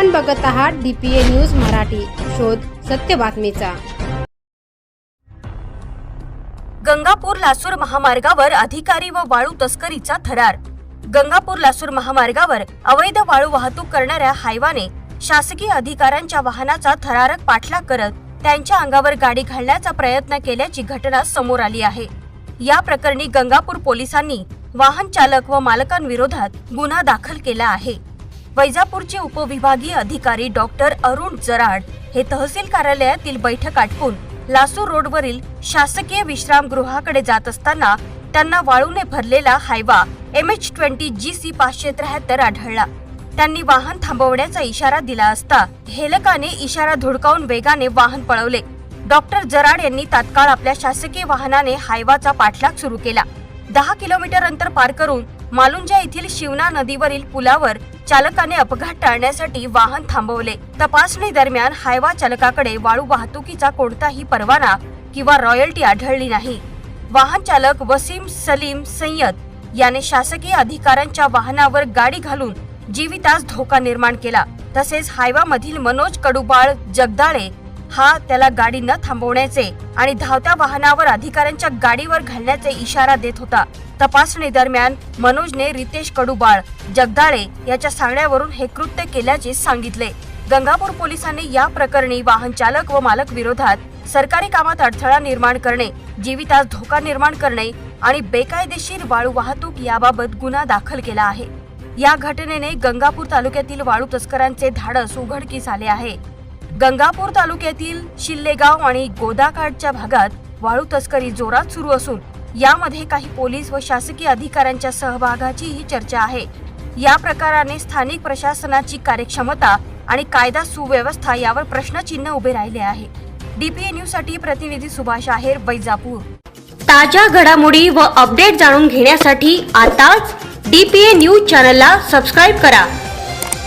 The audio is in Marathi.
आपण बघत आहात डीपीए न्यूज मराठी. शोध सत्य बातमीचा. गंगापूर लासूर महामार्गावर अधिकारी व वाळू तस्करीचा थरार. गंगापूर लासूर महामार्गावर अवैध वाळू वाहतूक करणाऱ्या हायवाने शासकीय अधिकाऱ्यांच्या वाहनाचा थरारक पाठलाग करत त्यांच्या अंगावर गाडी घालण्याचा प्रयत्न केल्याची घटना समोर आली आहे. या प्रकरणी गंगापूर पोलिसांनी वाहन चालक व मालकांविरोधात गुन्हा दाखल केला आहे. वैजापूरचे उपविभागीय अधिकारी डॉक्टर अरुण जराड हे तहसील कार्यालयातील बैठक आटपून लासूर रोडवरील शासकीय विश्रामगृहाकडे जात असताना त्यांना वाळूने भरलेला Hyva M H twenty G C पाचशे त्र्याहत्तर आढळला. त्यांनी वाहन थांबवण्याचा इशारा दिला असता हेलकाने इशारा धुडकावून वेगाने वाहन पळवले. डॉक्टर जराड यांनी तात्काळ आपल्या शासकीय वाहनाने हायवाचा पाठलाग सुरू केला. दहा किलोमीटर अंतर पार करून मालुंजा येथील शिवना नदीवरील पुलावर चालकाने अपघात टाळण्यासाठी वाहन थांबवले. तपासणी दरम्यान हायवा चालकाकडे वाळू वाहतुकीचा कोणताही परवाना किंवा रॉयल्टी आढळली नाही. वाहन चालक वसीम सलीम सय्यद याने शासकीय अधिकाऱ्यांच्या वाहनावर गाडी घालून जीवितास धोका निर्माण केला. तसेच हायवा मधील मनोज कडुबाळ जगदाळे हा त्याला गाडी न थांबवण्याचे आणि धावत्या वाहनावर अधिकाऱ्यांच्या गाडीवर घालण्याचे इशारा देत होता. तपासणी दरम्यान मनोजने रितेश कडुबाळ जगदाळे याच्या सांगण्यावरून हे कृत्य केल्याचे सांगितले. गंगापूर पोलिसांनी या प्रकरणी वाहन चालक व मालक विरोधात सरकारी कामात अडथळा निर्माण करणे जीवितास धोका निर्माण करणे आणि बेकायदेशीर वाळू वाहतूक याबाबत गुन्हा दाखल केला आहे. या घटनेने गंगापूर तालुक्यातील वाळू तस्करांचे धाडस उघडकीस आले आहे. गंगापूर तालुक्यातील शिल्लेगाव आणि गोदाकाठच्या भागात वाळू तस्करी जोरात सुरू असून यामध्ये काही पोलीस व शासकीय अधिकाऱ्यांच्या सहभागाचीही चर्चा आहे. या प्रकाराने स्थानिक प्रशासनाची कार्यक्षमता आणि कायदा सुव्यवस्था यावर प्रश्नचिन्ह उभे राहिले आहे. डीपीए न्यूजसाठी प्रतिनिधी सुभाष आहेर वैजापूर. ताज्या घडामोडी व अपडेट जाणून घेण्यासाठी आताच डीपीए न्यूज चॅनलला सबस्क्राईब करा.